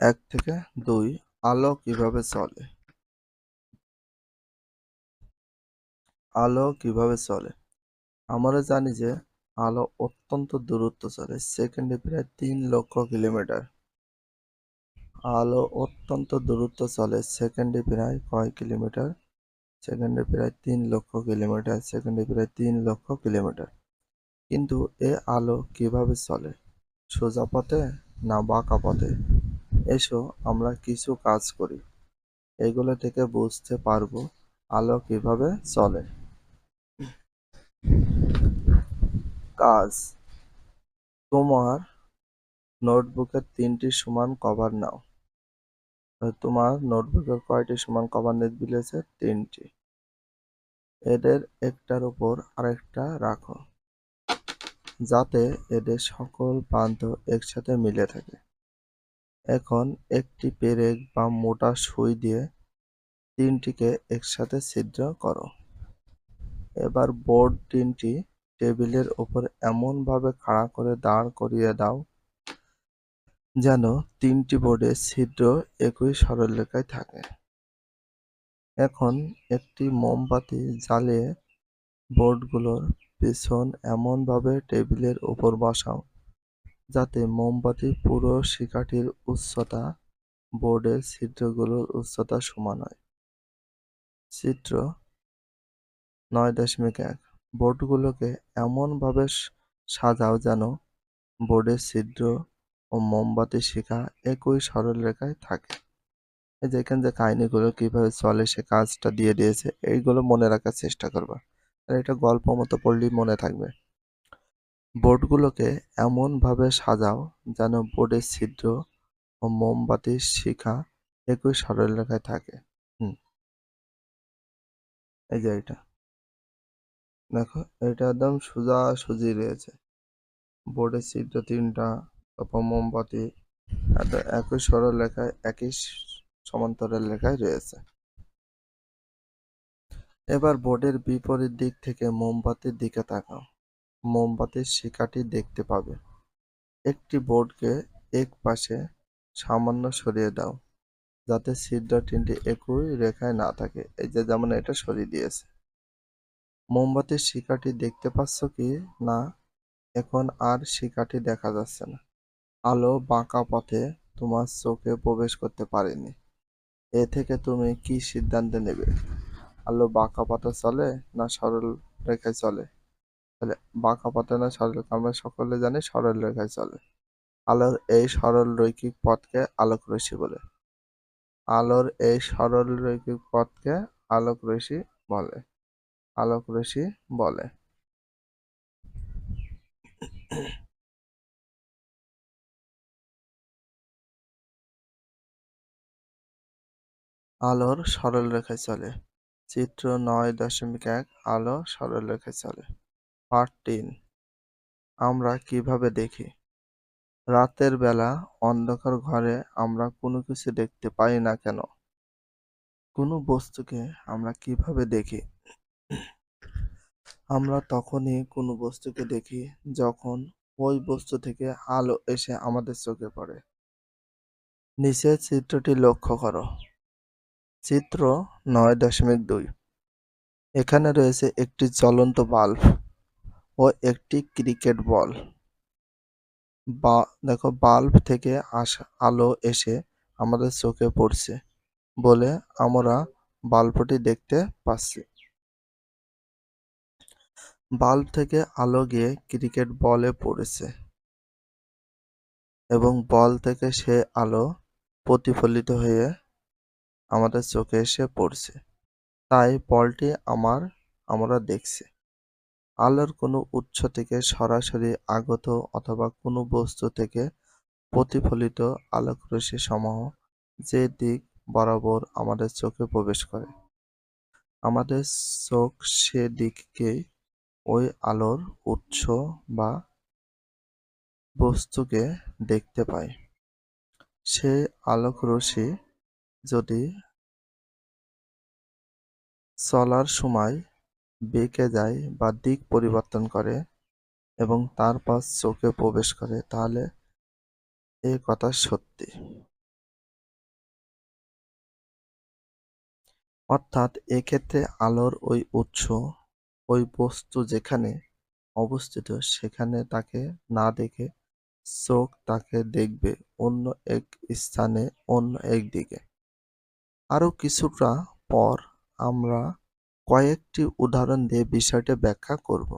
এক থেকে দুই আলো কীভাবে চলে? আলো কীভাবে চলে? আমরা জানি যে আলো অত্যন্ত দূরত্ব চলে, সেকেন্ডে প্রায় তিন লক্ষ কিলোমিটার। আলো অত্যন্ত দূরত্ব চলে, সেকেন্ডে প্রায় কয় কিলোমিটার? সেকেন্ডে প্রায় তিন লক্ষ কিলোমিটার, সেকেন্ডে প্রায় তিন লক্ষ কিলোমিটার। কিন্তু এ আলো কীভাবে চলে? সোজা পথে না বাঁকা পথে? এসো, আমরা কিছু কাজ করি। এগুলো থেকে বুঝতে পারব আলো কীভাবে চলে। কাজ। তোমার নোটবুকের তিনটি সমান কভার নাও। তোমার নোটবুকের কয়টি সমান কভার বিলেছে তিনটি। এদের একটার উপর আরেকটা রাখো। যাতে এদের সকল প্রান্ত একসাথে মিলে থাকে। এখন একটি পেরেক বা মোটা সুই দিয়ে তিনটিকে একসাথে ছিদ্র করো। এবার বোর্ড তিনটি টেবিলের ওপর এমনভাবে খাড়া করে দাঁড় করিয়ে দাও যেন তিনটি বোর্ডে ছিদ্র একই সরলরেখায় থাকে। এখন একটি মোমবাতি জ্বালিয়ে বোর্ডগুলোর পেছন এমনভাবে টেবিলের ওপর বসাও। যাতে মোমবাতির পুরো শিখাটির উচ্চতা, বোর্ডের ছিদ্রগুলোর উচ্চতা সমান হয়। চিত্র নয় দশমিক এক। বোর্ডগুলোকে এমনভাবে সাজাও যেন বোর্ডের ছিদ্র ও মোমবাতির শিখা একই সরলরেখায় থাকে। এই যে কাহিনীগুলো কীভাবে চলে, সে কাজটা দিয়ে দিয়েছে, এইগুলো মনে রাখার চেষ্টা করবা। আর এটা গল্প মতো পড়লেই মনে থাকবে। বোর্ডগুলোকে এমনভাবে সাজাও যেন বোর্ডের ছিদ্র ও মোমবাতির শিখা একই সরলরেখায় থাকে। হুম। এই যে এটা। দেখো, এটা একদম সোজা সুজি রয়েছে। বোর্ডের ছিদ্র তিনটা, তারপর মোমবাতি একই সরল লেখায় একই সমান্তরাল লেখায় রয়েছে। এবার বোর্ডের বিপরীত দিক থেকে মোমবাতির দিকে তাকাও। মোমবাতির শিকাটি দেখতে পাবে। একটি বোর্ডকে এক পাশে সামান্য সরিয়ে দাও, যাতে ছিদ্র তিনটি একই রেখায় না থাকে। এই যে যেমন এটা সরিয়ে দিয়েছে। মোমবাতির শিকাটি দেখতে পাচ্ছ কি না, এখন আর শিকাটি দেখা যাচ্ছে না। আলো বাঁকা পথে তোমার চোখে প্রবেশ করতে পারেনি। এ থেকে তুমি কি সিদ্ধান্ত নেবে? আলো বাঁকা পথে চলে না সরল রেখায় চলে? তাহলে বাঁকা পথে না সরল আমরা সকলে জানি সরল রেখায় চলে। আলোর এই সরল রৈখিক পথকে আলোক রশ্মি বলে। আলোর এই সরল রৈখিক পথকে আলোক রশ্মি বলে। আলোক রশ্মি বলে। আলোর সরল রেখায় চলে। চিত্র নয় দশমিক এক, আলো সরল রেখায় চলে। পার্ট তিন আমরা কীভাবে দেখি? রাতের বেলা অন্ধকার ঘরে আমরা কোনো কিছু দেখতে পাই না কেন? কোনো বস্তুকে আমরা কীভাবে দেখি? আমরা তখনই কোনো বস্তুকে দেখি যখন ওই বস্তু থেকে আলো এসে আমাদের চোখে পড়ে। নিচের চিত্রটি লক্ষ্য করো। চিত্র নয় দশমিক দুই। এখানে রয়েছে একটি জ্বলন্ত বাল্ব। ও একটি ক্রিকেট বল। বা, দেখো, বাল্ব থেকে আসা, আলো এসে আমাদের চোখে পড়ছে বলে আমরা বাল্বটি দেখতে পাচ্ছি। বাল্ব থেকে আলো গিয়ে ক্রিকেট বলে পড়েছে এবং বল থেকে সে আলো প্রতিফলিত হয়ে আমাদের চোখে এসে পড়ছে। তাই বলটি আমার, আমরা দেখছি। আলোর কোনো উৎস থেকে সরাসরি আগত অথবা কোনো বস্তু থেকে প্রতিফলিত আলোকরশ্মি সমূহ যে দিক বরাবর আমাদের চোখে প্রবেশ করে। আমাদের চোখ সে দিককে ওই আলোর উৎস বা বস্তুকে দেখতে পায়। সেই আলোকরশ্মি যদি চলার সময় বেঁকে যায় বা দিক পরিবর্তন করে এবং তার পাশ চোখে প্রবেশ করে তাহলে এ কথা সত্যি। অর্থাৎ এক্ষেত্রে আলোর ওই উৎস ওই বস্তু যেখানে অবস্থিত সেখানে তাকে না দেখে চোখ তাকে দেখবে অন্য এক স্থানে অন্য এক দিকে। আরও কিছুটা পর আমরা কয়েকটি উদাহরণ দিয়ে বিষয়টি ব্যাখ্যা করব।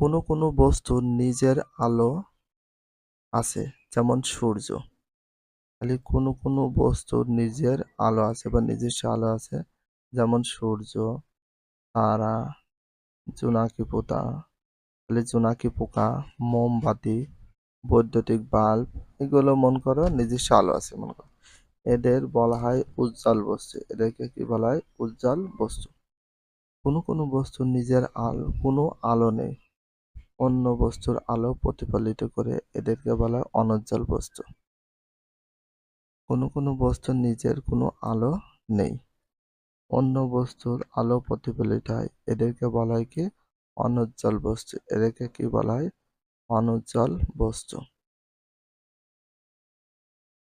কোনো কোনো বস্তুর নিজের আলো আছে, যেমন সূর্য। খালি কোনো কোনো বস্তুর নিজের আলো আছে বা নিজস্ব আলো আছে, যেমন সূর্য, তারা, জোনাকি পোতা, খালি জোনাকি পোকা, মোমবাতি, বৈদ্যুতিক বাল্ব, এগুলো মন করো নিজস্ব আলো আছে মনে করো। এদের বলা হয় উজ্জ্বল বস্তু। এদেরকে কি বলা হয়? উজ্জ্বল বস্তু। কোনো কোনো বস্তুর নিজের আলো, কোনো আলো নেই। অন্য বস্তুর আলো প্রতিফলিত করে এদেরকে বলা হয় অনুজ্জ্বল বস্তু। কোনো কোনো বস্তুর নিজের কোনো আলো নেই। অন্য বস্তুর আলো প্রতিফলিত হয়। এদেরকে বলা হয় কি? অনুজ্জ্বল বস্তু। এদেরকে কি বলা হয়? অনুজ্জ্বল বস্তু।